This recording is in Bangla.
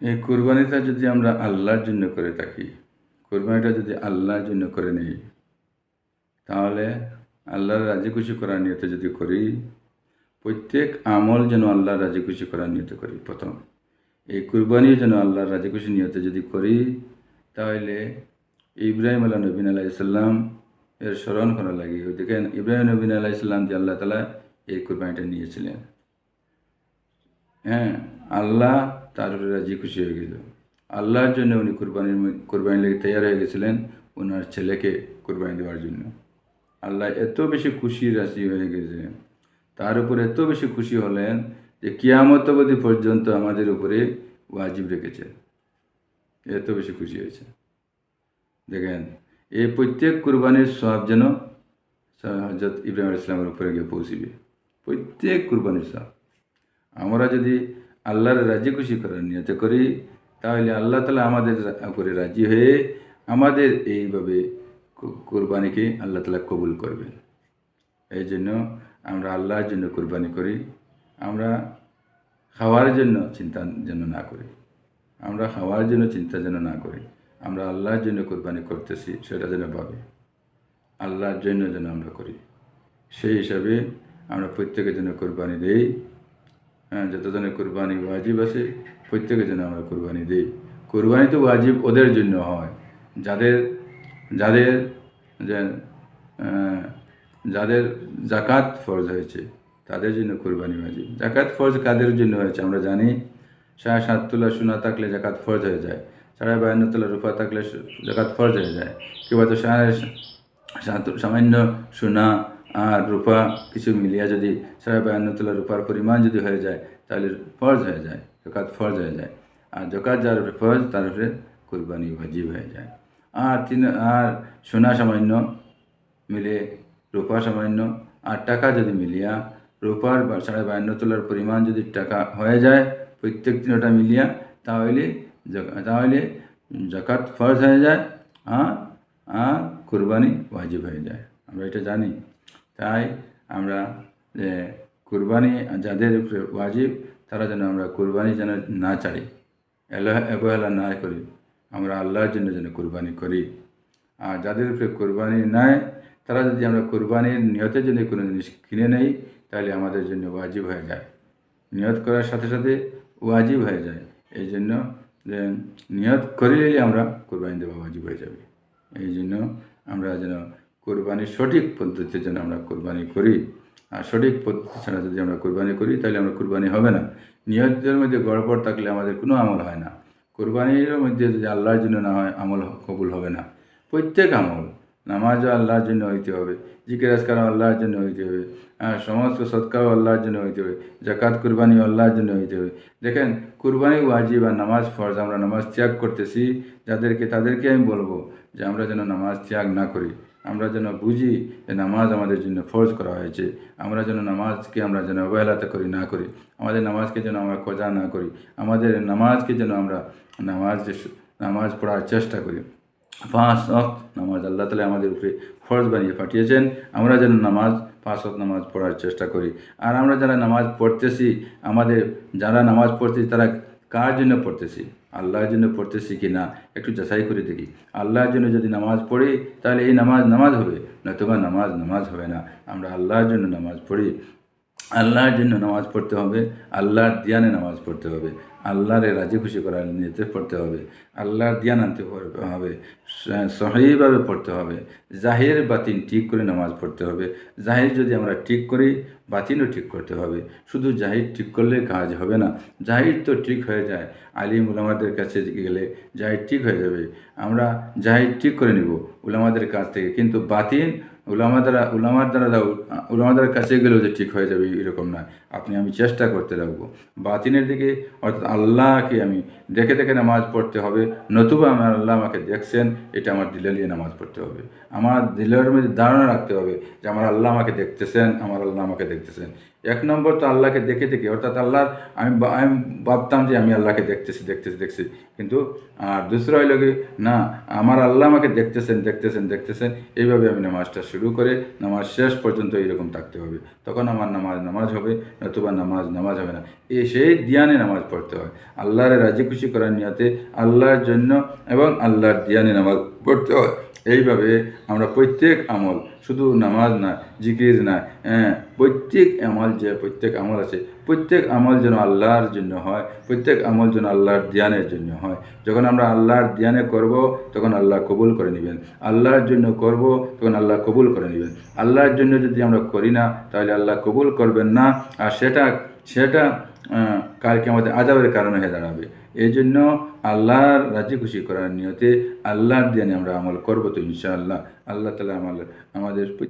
এই কোরবানিটা যদি আমরা আল্লাহর জন্য করে থাকি, কোরবানিটা যদি আল্লাহর জন্য করে নিই, তাহলে আল্লাহর রাজি খুশি করার নিয়তে যদি করি, প্রত্যেক আমল যেন আল্লাহর রাজি খুশি করার নিয়তে করি। প্রথম, এই কুরবানিও যেন আল্লাহর রাজি খুশি নিয়তে যদি করি, তাহলে ইব্রাহিম আল্লাহ নবীন আলাইসাল্লাম এর স্মরণ করা লাগে। দেখেন, ইব্রাহিম নবীন আলাইসাল্লাম যে আল্লাহ তালা এই কুরবানিটা নিয়েছিলেন। হ্যাঁ আল্লাহ তার উপরে রাজি খুশি হয়ে গেল। আল্লাহর জন্য উনি কুরবানির কুরবানি লেগে তৈয়ার হয়ে গেছিলেন ওনার ছেলেকে কুরবানি দেওয়ার জন্য। আল্লাহ এত বেশি খুশি রাশি হয়ে গেছিলেন তার উপর এত বেশি খুশি হলেন যে কিয়ামত অবধি পর্যন্ত আমাদের উপরে ওয়াজিব রেখেছেন এত বেশি খুশি হয়েছে। দেখেন এই প্রত্যেক কুরবানির সব যেন হজরত ইব্রাহিম ইসলামের উপরে গিয়ে পৌঁছিবে। প্রত্যেক কুরবানির সব আমরা যদি আল্লাহর রাজি খুশি করার নিয়তে করি, তাহলে আল্লাহ তালা আমাদের করে রাজি হয়ে আমাদের এইভাবে কুরবানিকে আল্লাহ তালা কবুল করবেন। এই জন্য আমরা আল্লাহর জন্য কোরবানি করি, আমরা খাওয়ার জন্য চিন্তা যেন না করি, আমরা খাওয়ার জন্য চিন্তা যেন না করি, আমরা আল্লাহর জন্য কোরবানি করতেছি, সেটা যেন ভাবে। আল্লাহর জন্য যেন আমরা করি, সেই হিসাবে আমরা প্রত্যেকের জন্য কোরবানি দেই। হ্যাঁ যতজনের কোরবানি ওয়াজিব আছে প্রত্যেকের জন্য আমরা কোরবানি দিই। কোরবানি তো ওয়াজিব ওদের জন্য হয়। যাদের যাদের যে যাদের জাকাত ফরজ হয়েছে, তাদের জন্য কোরবানি ওয়াজিব। জাকাত ফরজ কাদের জন্য হয়েছে আমরা জানি। সাড়ে সাত তোলা সোনা থাকলে জাকাত ফরজ হয়ে যায়। সাড়ে বায়ান্ন তোলা রূপা থাকলে জাকাত ফরজ হয়ে যায়। কেউ হয়তো সাড়ে সামান্য সোনা আর রূপা কিছু মিলিয়া যদি সাড়ে বায়ান্ন তোলা রূপার পরিমাণ যদি হয়ে যায়, তাহলে ফরজ হয়ে যায়, জকাত ফরজ হয়ে যায়। আর জকাত যার উপরে ফরজ, তার উপরে কোরবানি ওয়াজিব হয়ে যায়। আর তিন, আর সোনা সামান্য মিলে, রূপা সামান্য, আর টাকা যদি মিলিয়া রূপার বা সাড়ে বায়ান্ন তোলার পরিমাণ যদি টাকা হয়ে যায়, প্রত্যেক তিনটা মিলিয়া, তাহলে তাহলে জাকাত ফরজ হয়ে যায়, আর আর কুরবানি ওয়াজিব হয়ে যায়। আমরা এটা জানি। তাই আমরা কুরবানি যাদের উপরে ওয়াজিব, তারা যেন আমরা কুরবানি যেন না চাই। এলাহ অবহেলা না করি, আমরা আল্লাহর জন্য যেন কুরবানি করি। আর যাদের উপরে কোরবানি নাই, তারা যদি আমরা কোরবানির নিয়তের জন্য কোনো জিনিস কিনে নেই, তাহলে আমাদের জন্য ওয়াজিব হয়ে যায়। নিয়ত করার সাথে সাথে ওয়াজিব হয়ে যায়। এই জন্য, যে, নিয়ত করে নিলে আমরা কোরবানি দেওয়া ওয়াজিব হয়ে যাবে। এই জন্য আমরা যেন কোরবানির সঠিক পদ্ধতিতে যেন আমরা কোরবানি করি। আর সঠিক পদ্ধতি ছাড়া যদি আমরা কোরবানি করি, তাহলে আমরা কোরবানি হবে না। নিয়তের মধ্যে গড়পড় থাকলে আমাদের কোনো আমল হয় না। কোরবানির মধ্যে যদি আল্লাহর জন্য না হয়, আমল কবুল হবে না। প্রত্যেক আমল নামাজও আল্লাহর জন্য হইতে হবে জিকির আল্লাহর জন্য হইতে হবে সমস্ত সৎকারও আল্লাহর জন্য হইতে হবে জাকাত কুরবানি আল্লাহর জন্য হইতে হবে। দেখেন, কুরবানি ওয়াজিব আর নামাজ ফরজ, আমরা নামাজ ত্যাগ করতেছি, যাদেরকে, তাদেরকে আমি বলব যে আমরা যেন নামাজ ত্যাগ না করি, আমরা যেন বুঝি যে নামাজ আমাদের জন্য ফরজ করা হয়েছে, আমরা যেন নামাজকে আমরা যেন অবহেলাতে করি, না করি, আমাদের নামাজকে যেন আমরা কজা না করি, আমাদের নামাজকে যেন আমরা নামাজ নামাজ পড়ার চেষ্টা করি। পাঁচ অক্ত নামাজ আল্লাহ তালা আমাদের উপরে ফরজ বানিয়ে পাঠিয়েছেন। আমরা যেন নামাজ পাঁচ অক্ত নামাজ পড়ার চেষ্টা করি। আর আমরা যারা নামাজ পড়তেছি, আমাদের যারা নামাজ পড়তেছি, তারা কার জন্য পড়তেছি? আল্লাহর জন্য পড়তেছি কি না? একটু যাচাই করে দেখি। আল্লাহর জন্য যদি নামাজ পড়ি, তাহলে এই নামাজ নামাজ হবে নতুবা নামাজ নামাজ হবে না। আমরা আল্লাহর জন্য নামাজ পড়ি। আল্লাহর জন্য নামাজ পড়তে হবে, আল্লাহর দিয়ানে নামাজ পড়তে হবে, আল্লাহরে রাজি খুশি করার নিতে পড়তে হবে, আল্লাহর দিয়ান আনতে হবে সহিভাবে পড়তে হবে, জাহির বাতিন ঠিক করে নামাজ পড়তে হবে, জাহির যদি আমরা ঠিক করি, বাতিনও ঠিক করতে হবে, শুধু জাহির ঠিক করলে কাজ হবে না, জাহির তো ঠিক হয়ে যায়, আলিম উলামাদের কাছে গেলে জাহির ঠিক হয়ে যাবে, আমরা জাহির ঠিক করে নিব উলামাদের কাছ থেকে, কিন্তু বাতিন উলামা দ্বারা, উলামার দ্বারা দাও দ্বারা কাছে গেলেও যে ঠিক হয়ে যাবে এরকম না। আপনি আমি চেষ্টা করতে লাগবো। বাতিনের দিকে, অর্থাৎ আল্লাহকে আমি দেখে দেখে নামাজ পড়তে হবে। নতুবা আমার আল্লাহ আমাকে দেখছেন, এটা আমার দিলে নিয়ে নামাজ পড়তে হবে। আমার দিলের মধ্যে ধারণা রাখতে হবে যে আমার আল্লাহ আমাকে দেখতেছেন, আমার আল্লাহ আমাকে দেখতেছেন। এক নম্বর তো আল্লাহকে দেখে দেখে, অর্থাৎ আল্লাহর, আমি আমি ভাবতাম যে আমি আল্লাহকে দেখতেছি দেখতেছি, দেখছি। কিন্তু, আর দুসরা হইল কি, না, আমার আল্লাহ আমাকে দেখতেছেন দেখতেছেন দেখতেছেন, এইভাবে আমি নামাজটা শুরু করে নামাজ শেষ পর্যন্ত এইরকম থাকতে হবে। তখন আমার নামাজ নামাজ হবে, নতুবা নামাজ নামাজ হবে না। এ সেই ধ্যানে নামাজ পড়তে হয়। আল্লাহরে রাজি খুশি করার নিয়তে আল্লাহর জন্য এবং আল্লাহর ধ্যানে নামাজ পড়তে হয়। এইভাবে আমরা প্রত্যেক আমল, শুধু নামাজ না, জিকির না হ্যাঁ প্রত্যেক আমল যে, প্রত্যেক আমল আছে, প্রত্যেক আমল যেন আল্লাহর জন্য হয়, প্রত্যেক আমল যেন আল্লাহর ধ্যানের জন্য হয়। যখন আমরা আল্লাহর ধ্যানে করব, তখন আল্লাহ কবুল করে নেবেন। আল্লাহর জন্য করব, তখন আল্লাহ কবুল করে নেবেন। আল্লাহর জন্য যদি আমরা করি না, তাহলে আল্লাহ কবুল করবেন না। আর সেটা সেটা কালকে আমাদের আজাবের কারণে হয়ে দাঁড়াবে। এই জন্য আল্লাহর রাজি খুশি করার নিয়তে আল্লাহর দিয়ে আমরা আমল করব তো ইনশাআল্লাহ। আল্লাহ তালা আমাদের আমাদের